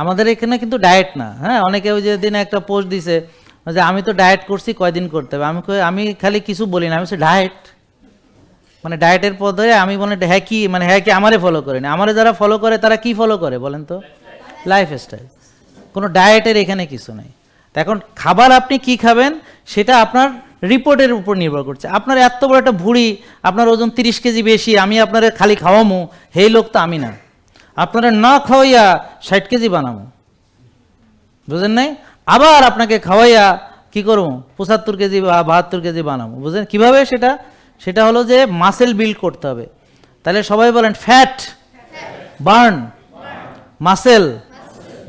আমাদের এখানে কিন্তু ডায়েট না হ্যাঁ? অনেকে ওই যে দিন একটা পোস্ট দিছে যে আমি তো ডায়েট করছি, কয়দিন করতে হবে? আমি আমি খালি কিছু বলি না, আমি ডায়েট মানে ডায়েটের পদে আমি মনে হ্যাঁ কি মানে হ্যাঁ কি আমারে ফলো করে না আমারে যারা ফলো করে, তারা কি ফলো করে বলেন তো? লাইফ স্টাইল কোনো ডায়েটের এখানে কিছু নেই। এখন খাবার আপনি কি খাবেন, সেটা আপনার রিপোর্টের উপর নির্ভর করছে। আপনার এত বড় একটা ভুঁড়ি, আপনার ওজন তিরিশ কেজি বেশি, আমি আপনার খালি খাওয়ামু সেই লোক তো আমি না। আপনারা না খাওয়াইয়া ষাট কেজি বানাবো। বুঝেন নাই? আবার আপনাকে খাওয়াইয়া কি করব? পঁচাত্তর কেজি বা বাহাত্তর কেজি বানাবো। বুঝলেন কীভাবে সেটা? সেটা হলো যে মাসেল বিল্ড করতে হবে। তাহলে সবাই বলেন ফ্যাট বার্ন মাসেল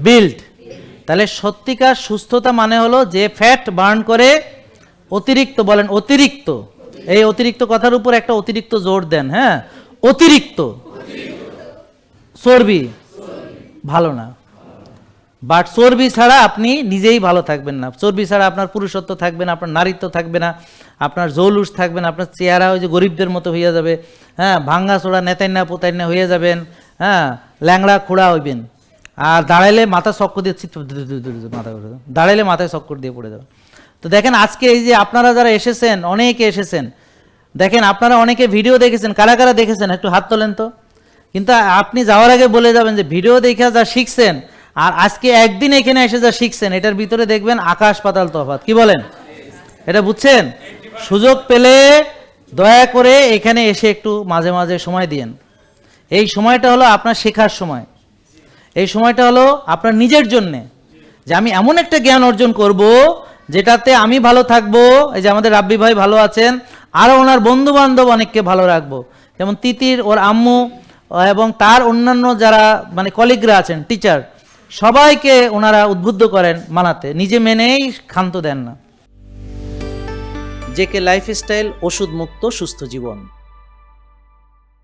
বিল্ড তাহলে সত্যিকার সুস্থতা মানে হলো যে ফ্যাট বার্ন করে অতিরিক্ত, বলেন অতিরিক্ত। এই অতিরিক্ত কথার উপর একটা অতিরিক্ত জোর দেন হ্যাঁ? অতিরিক্ত। চর্বি? ভালো না। বাট চর্বি ছাড়া আপনি নিজেই ভালো থাকবেন না। চর্বি ছাড়া আপনার পুরুষত্ব থাকবে না, আপনার নারীত্ব থাকবে না, আপনার জৌলুস থাকবে না, আপনার চেহারা ওই যে গরিবদের মতো হইয়া যাবে হ্যাঁ ভাঙ্গা চোড়া নেতাইনা পোতাইনা হয়ে যাবেন হ্যাঁ ল্যাংড়া, খোড়া হইবেন। আর দাঁড়াইলে মাথা চক্কর দিয়ে মাথা করে দাঁড়াইলে মাথায় চক্কর দিয়ে পড়ে যাবে। তো দেখেন, আজকে এই যে আপনারা যারা এসেছেন, অনেকে এসেছেন, দেখেন, আপনারা অনেকে ভিডিও দেখেছেন, কারা কারা দেখেছেন? একটু হাত তোলেন তো। কিন্তু আপনি যাওয়ার আগে বলে যাবেন যে, ভিডিও দেখে যা শিখছেন, আর আজকে একদিন এখানে এসে যা শিখছেন, এটার ভিতরে দেখবেন আকাশ পাতাল তফাৎ। কি বলেন? এটা বুঝছেন? সুযোগ পেলে দয়া করে এখানে এসে একটু মাঝে মাঝে সময় দিয়েন। এই সময়টা হলো আপনার শেখার সময়। এই সময়টা হলো আপনার নিজের জন্যে। যে আমি এমন একটা জ্ঞান অর্জন করব, যেটাতে আমি ভালো থাকব, এই যে আমাদের রাব্বি ভাই ভালো আছেন আরও ওনার বন্ধু বান্ধব অনেককে ভালো রাখব। যেমন তিতির, ওর আম্মু এবং তার অন্যান্য যারা মানে কলিগরা আছেন টিচার সবাইকে ওনারা উদ্বুদ্ধ করেন মানাতে। নিজে মেনেই ক্ষান্ত দেন না। জেকে লাইফস্টাইল ওষুধ মুক্ত সুস্থ জীবন।